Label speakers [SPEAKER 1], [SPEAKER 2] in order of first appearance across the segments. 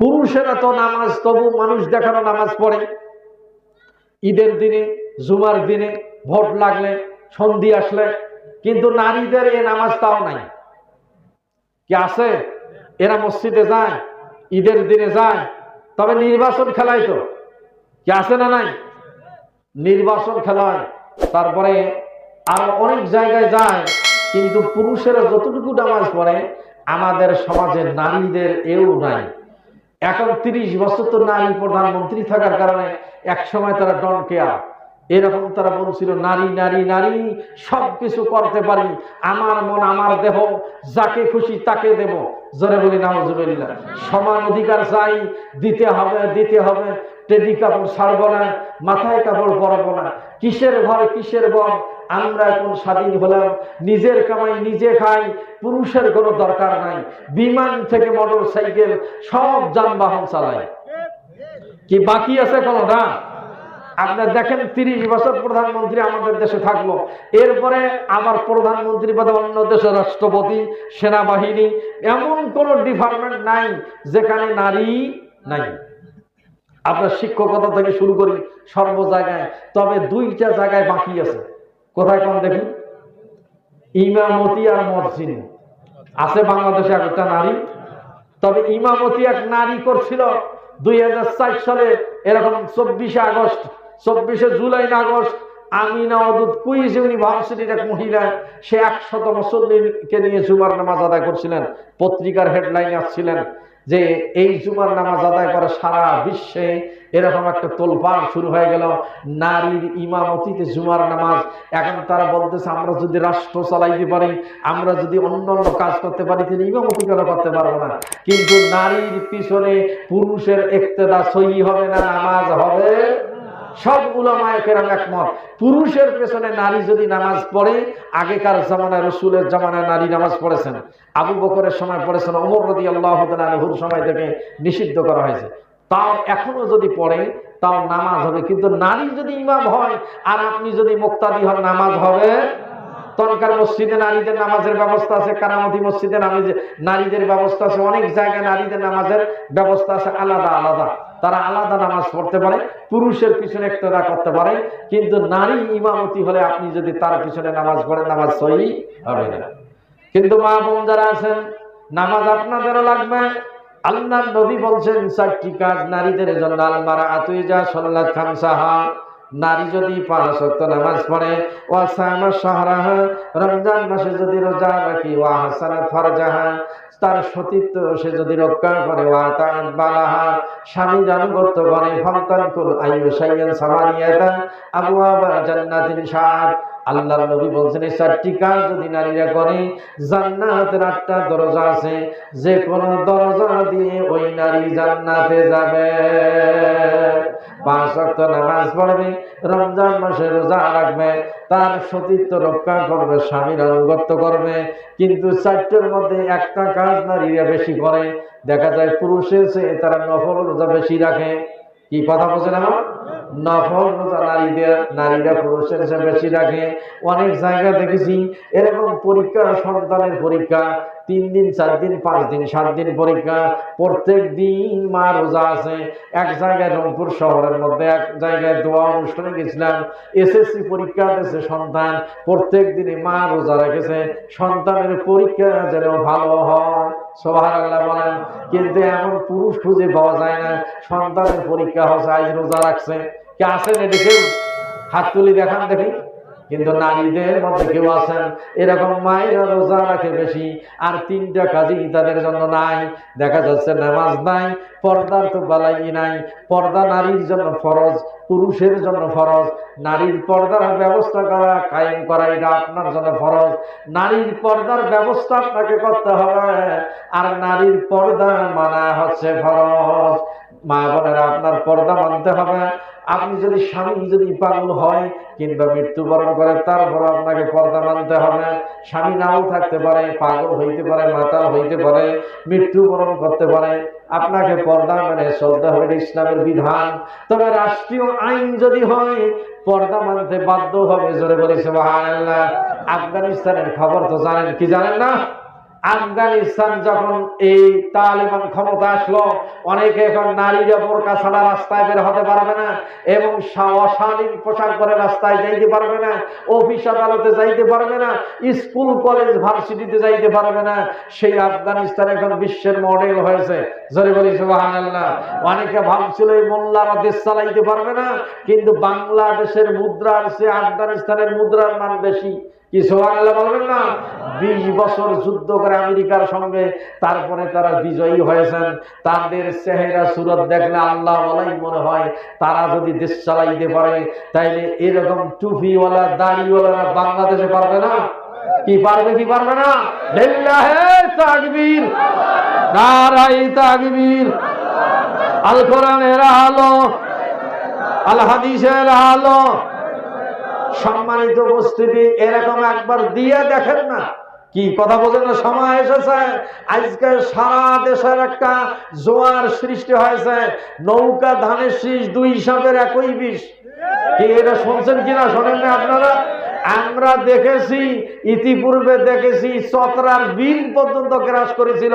[SPEAKER 1] পুরুষেরা তো নামাজ, তবু মানুষ দেখানো নামাজ পড়ে। ঈদের দিনে, জুমার দিনে ভোট লাগলে, সন্ধি আসলে, কিন্তু নারীদের এ নামাজ তাও নাই। কি আছে? এরা মসজিদে যায়, ঈদের দিনে যায়, তবে নির্বাচন খেলায় তো। কি আছে না নাই? নির্বাচন খেলায়। তারপরে আর অনেক জায়গায় যায়, কিন্তু পুরুষেরা যতটুকু নামাজ পড়ে, আমাদের সমাজে নারীদের এও নাই। এখন তিরিশ বছর তো নারী প্রধানমন্ত্রী থাকার কারণে এক সময় তারা ডন কেয়ার। এরকম তারা বলছিল, নারী নারী নারী সব কিছু করতে পারি। আমার মন, আমার দেহ, যাকে খুশি তাকে দেব। জোরে বলি, নাউজুবিল্লাহ। সমান অধিকার চাই, দিতে হবে দিতে হবে। টেডি কাপড় ছাড়বো না, মাথায় কাপড় পরবো না। কিসের ঘর কিসের বর আমরা এখন স্বাধীন হলাম। নিজের কামাই নিজে খাই, পুরুষের কোনো দরকার নাই। বিমান থেকে মোটর সাইকেল, সব যানবাহন চালাই। কি বাকি আছে কোনো? না। আপনার দেখেন, তিরিশ বছর প্রধানমন্ত্রী আমাদের দেশে থাকল। এরপরে আমার প্রধানমন্ত্রী পদে অন্য দেশের রাষ্ট্রপতি, সেনাবাহিনী, এমন কোন ডিপার্টমেন্ট নাই যেখানে নারী নাই। আপনার শিক্ষকতা থেকে শুরু করি সর্ব জায়গায়, তবে দুইটা জায়গায় বাকি আছে। কোথায় কোন দেখি ইমামতি আর মসজিদ। আছে বাংলাদেশে একটা নারী। তবে ইমামতি এক নারী করছিল দুই সালে, এরকম চব্বিশে আগস্ট, চব্বিশে জুলাই না আগস্ট, আমিনা অদুত কুইজ ইউনিভার্সিটির এক মহিলা, সে একশত মুসল্লিকে নিয়ে জুমার নামাজ আদায় করছিলেন। পত্রিকার হেডলাইনে আসছিলেন। যে এই জুমার নামাজ আদায় করে সারা বিশ্বে এরকম একটা তোলপাড় শুরু হয়ে গেল। নারীর ইমামতিতে জুমার নামাজ, এখন তারা বলতেছে, আমরা যদি রাষ্ট্র চালাইতে পারি, আমরা যদি অন্য অন্য কাজ করতে পারি, তিনি ইমামতি কেন করতে পারব না। কিন্তু নারীর পিছনে পুরুষের একতেদা সহি হবে না, নামাজ হবে সব উলামায় কেরাম একমত। পুরুষের পেছনে নারী যদি নামাজ পড়ে, আগেকার জামানায়, রসুলের জামানায় নারী নামাজ পড়েছেন। আবু বকরের সময় পড়েছেন অমর রদি আল্লাহ হুর সময় থেকে নিষিদ্ধ করা হয়েছে। তাও এখনও যদি পড়ে, তাও নামাজ হবে। কিন্তু নারী যদি ইমাম হয়, আর আপনি যদি মুক্তাদি হন, নামাজ হবে? তনকার মসজিদে নারীদের নামাজের ব্যবস্থা আছে, কারামতি মসজিদে নারীদের ব্যবস্থা আছে, অনেক জায়গায় নারীদের নামাজের ব্যবস্থা আছে, আলাদা আলাদা। তারা আলাদা নামাজ পড়তে পারে, পুরুষের পিছনে একটা করতে পারে, কিন্তু নারী ইমামতি হলে আপনি যদি তার পিছনে নামাজ পড়েন, নামাজ সহি হবে না। কিন্তু মা বোন যারা আছেন, নামাজ আপনাদেরও লাগবে। আল্লাহ নবী বলছেন, চারটি কাজ নারীদের জন্য আলমারা আতুই যা সল্লাত খামসাহা। নারী যদি পাঁচ নামাজ পড়ে সামা রমজান মাসে যদি রোজা রাখি, ওয়া হাসানাত ফারজাহা, তার সতীত্ব সে যদি রক্ষা করে বালাহা, স্বামীর আনুগত্য করে আইয়ু সাইয়ান আবওয়াবা জান্নাতিন নবী বলছেন, এই চারটি কাজ যদি নারীরা করে, জান্নাতের আটটা দরজা আছে যে কোন দরজা দিয়ে ওই নারী জান্নাতে যাবে। পাঁচ রক্ত নামাজ পড়বে, রমজান মাসে রোজা রাখবে, তার সতীত্ব রক্ষা করবে, স্বামীর আনুগত্য করবে। কিন্তু চারটের মধ্যে একটা কাজ নারীরা বেশি করে, দেখা যায় পুরুষের চেয়ে তারা নফল রোজা বেশি রাখে। কি কথা বলছেন আমার নফল রোজা নারীদের, নারীরা পুরুষের চেয়ে বেশি রাখে। অনেক জায়গা দেখেছি, এরকম পরীক্ষা, সন্তানের পরীক্ষা, তিন দিন, চার দিন, পাঁচ দিন, সাত দিন পরীক্ষা, প্রত্যেক দিন মা রোজা আছে। এক জায়গায় রংপুর শহরের মধ্যে, এক জায়গায় দোয়া অনুষ্ঠানে গেছিলাম। এসএসসি পরীক্ষা দিয়েছে সন্তান, প্রত্যেক দিনে মা রোজা রেখেছে। সন্তানের পরীক্ষা যেন ভালো হয়। আল্লাহ বলেন, কিন্তু এমন পুরুষ খুঁজে পাওয়া যায় না, সন্তানের পরীক্ষা হচ্ছে, আজ রোজা রাখছে। কে আসেন এদিকে হাত তুলি দেখান দেখি। কিন্তু নারীদের মধ্যে কেউ আছেন, এরকম মায়েরা রোজা রাখে বেশি, আর তিনটা কাজই তাদের জন্য নাই। দেখা যাচ্ছে নামাজ নাই, পর্দার তো বালাই নাই। পর্দা নারীর জন্য ফরজ, পুরুষের জন্য ফরজ। নারীর পর্দার ব্যবস্থা করা, কায়েম করা, এটা আপনার জন্য ফরজ। নারীর পর্দার ব্যবস্থা আপনাকে করতে হবে, আর নারীর পর্দা মানা হচ্ছে ফরজ। মা বোনেরা, আপনার পর্দা মানতে হবে। আপনি যদি স্বামী যদি পাগল হয়, কিংবা মৃত্যুবরণ করে তারপর আপনাকে পর্দা মানতে হবে। স্বামী নাও থাকতে পারে, পাগল হইতে পারে, মাতাল হইতে পারে, মৃত্যুবরণ করতে পারে। আপনাকে পর্দা মানে চলতে হবে ইসলামের বিধান। তবে রাষ্ট্রীয় আইন যদি হয়, পর্দা মানতে বাধ্য হবে। জোরে বলেছে আফগানিস্তানের খবর তো জানেন, কি জানেন না? আফগানিস্তান যখন এই তালেবান ক্ষমতা আসলো, অনেকে এখন নারীরা বোরকা ছাড়া রাস্তায় বের হতে পারবে না এবং অশালীন পোশাক পরে রাস্তায় যাইতে পারবে না, অফিস আদালতে যাইতে পারবে না, স্কুল, কলেজ, ভার্সিটিতে যাইতে পারবে না। সেই আফগানিস্তান এখন বিশ্বের মডেল হয়েছে। জোরে বলি, সুবহানাল্লাহ। অনেকে ভাবছিল এই মোল্লারা দেশ চালাইতে পারবে না, কিন্তু বাংলাদেশের মুদ্রার সে আফগানিস্তানের মুদ্রার মান বেশি। কি সুবহানাল্লাহ বলবেন না? বিশ বছর যুদ্ধ করে আমেরিকার সঙ্গে, তারপরে তারা বিজয়ী হয়েছেন। তাদের চেহারা, সুরত দেখলে আল্লাহ বলাই মনে হয়, তারা যদি দেশ চালাইতে পারে, তাইলে এরকম টুপিওয়ালা, দাড়িওয়ালারা বাংলাদেশে পারবে না? কি পারবে কি পারবে না? তাকবীর। নারাই তাকবীর। আলো, আল হাদিসের আলো। সম্মানিত উপস্থিতি এরকম একবার দিয়ে দেখেন না। কি কথা বলেন না, সময় এসেছে। আজকে সারা দেশের একটা জোয়ার সৃষ্টি হয়েছে। নৌকা, ধানের শীষ, দুই হিসাবের একই বিষ। কি এটা শুনছেন কিনা, শোনেন না আপনারা? আমরা দেখেছি, ইতিপূর্বে দেখেছি চতরার বিল পর্যন্ত গ্রাস করেছিল।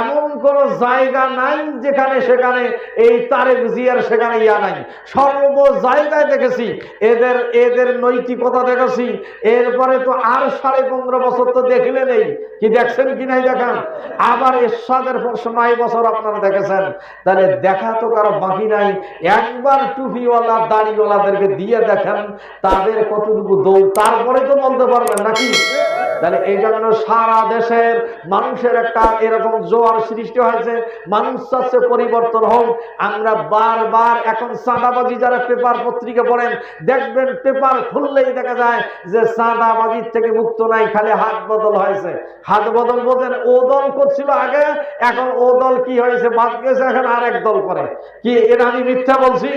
[SPEAKER 1] এমন কোন জায়গা নাই যেখানে, সেখানে এই তারেক জিয়ার সেখানে ইয়া নাই। সর্ব জায়গায় দেখেছি, এদের এদের নৈতিকতা দেখেছি। এরপরে তো আর সাড়ে পনেরো বছর তো দেখলে নেই। কি দেখছেন কি নাই দেখান? আবার এরশাদের নয় বছর আপনারা দেখেছেন? তাহলে দেখা তো কারও বাকি নাই। একবার টুপিওয়ালা, দাড়িওয়ালাদেরকে দিয়ে দেখেন, তাদের কতটুকু দৌড় তারপরে তো বলতে পারবেন নাকি? তাহলে এই জন্য সারা দেশের মানুষের একটা এরকম জোয়ার সৃষ্টি হয়েছে। মানুষ চাচ্ছে পরিবর্তন হোক। আমরা বারবার এখন চাঁদাবাজি যারা পেপার পত্রিকা পড়েন, দেখবেন পেপার খুললেই দেখা যায় যে চাঁদাবাজির থেকে মুক্ত নাই, খালি হাত বদল হয়েছে। হাত বদল বোঝেন ও দল করছিল আগে, এখন ও দল কি হয়েছে বাদ গেছে, এখন আরেক দল করে। কি এটা আমি মিথ্যা বলছি?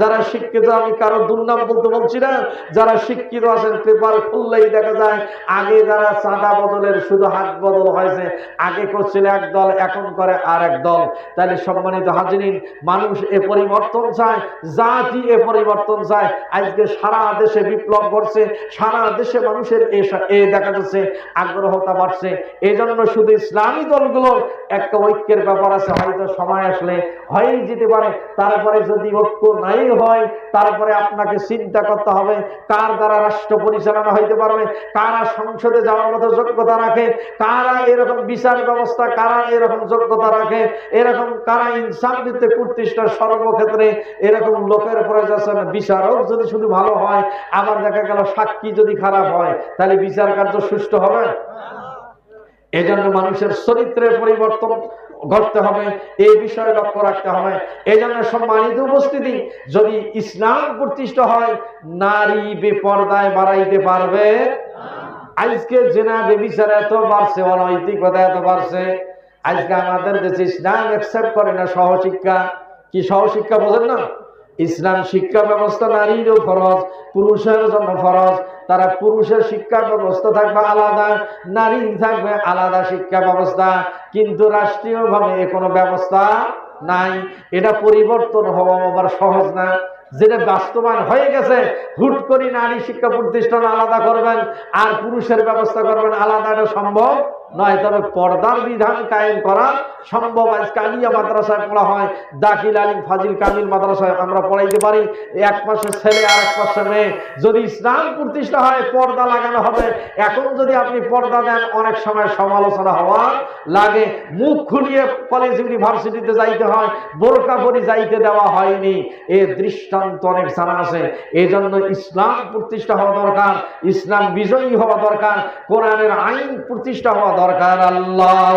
[SPEAKER 1] যারা শিক্ষিত, আমি কারও দুর্নাম বলতে বলছি না। যারা শিক্ষিত আছেন, পেপার খুললেই দেখা যায় আগে যারা চাঁদা বদলের শুধু হাত বদল হয়েছে। আগে করছিল এক দল, এখন করে আর এক দল। তাহলে সম্মানিত হাজিরিন, মানুষ এ পরিবর্তন চায়, জাতি এ পরিবর্তন চায়। আজকে সারা দেশে বিপ্লব ঘটছে, সারা দেশে মানুষের এ দেখা যাচ্ছে, আগ্রহতা বাড়ছে। এই জন্য শুধু ইসলামী দলগুলোর একটা ঐক্যের ব্যাপার আছে, হয়তো সময় আসলে হয়েই যেতে পারে। তারপরে যদি ঐক্য নাই হয়, তারপরে আপনাকে চিন্তা করতে হবে, কার দ্বারা রাষ্ট্র পরিচালনা হইতে পারবে, কারা সংসদে যাওয়ার মতো যোগ্যতা রাখে? কারা এরকম বিচার ব্যবস্থা, কারা এরকম যোগ্যতা রাখে? এরকম কারা ইনসান ভিত্তিক প্রতিষ্ঠার সর্বক্ষেত্রে এরকম লোকের প্রয়োজন বিচারক যদি শুধু ভালো হয়, আবার দেখা গেল সাক্ষী যদি খারাপ হয়, তাহলে বিচার কার্য সুষ্ঠু হবে? এই জন্য মানুষের চরিত্রের পরিবর্তন ঘটতে হবে, এই বিষয়ে লক্ষ্য রাখতে হবে। এই জন্য সম্মানিত উপস্থিতি, যদি ইসলাম প্রতিষ্ঠা হয়, নারী বেপর্দায় বাড়াইতে পারবে? আজকে জেনা বেবিচার এত বাড়ছে অনৈতিকতা এত বাড়ছে। আজকে আমাদের দেশে ইসলাম অ্যাকসেপ্ট করে না সহশিক্ষা কি সহশিক্ষা বোঝেন না? ইসলাম শিক্ষা ব্যবস্থা নারীরও ফরজ পুরুষের জন্য ফরজ। তারা পুরুষের শিক্ষা ব্যবস্থা থাকবে আলাদা নারী থাকবে আলাদা শিক্ষা ব্যবস্থা। কিন্তু রাষ্ট্রীয়ভাবে কোনো ব্যবস্থা নাই, এটা পরিবর্তন হওয়া আবার সহজ না। যেটা বাস্তবায়ন হয়ে গেছে, হুট করে নারী শিক্ষা প্রতিষ্ঠান আলাদা করবেন, আর পুরুষের ব্যবস্থা করবেন, আলাদা এটা সম্ভব নয় তবে পর্দার বিধান কায়েম করা সম্ভব। আজ কালিয়া মাদ্রাসায় পড়া হয়, দাখিল আলিম, ফাজিল কামিল মাদ্রাসায় আমরা পড়াইতে পারি। এক পাশে ছেলে আর এক পাশে মেয়ে। যদি ইসলাম প্রতিষ্ঠা হয়, পর্দা লাগানো হবে। এখন যদি আপনি পর্দা দেন, অনেক সময় সমালোচনা হওয়া লাগে। মুখ খুলিয়ে কলেজ ইউনিভার্সিটিতে যাইতে হয় বোরকা পরি যাইতে দেওয়া হয়নি। এ দৃষ্টান্ত অনেক জানা আছে। এই জন্য ইসলাম প্রতিষ্ঠা হওয়া দরকার, ইসলাম বিজয়ী হওয়া দরকার, কোরআনের আইন প্রতিষ্ঠা হওয়া দরকার আল্লাহ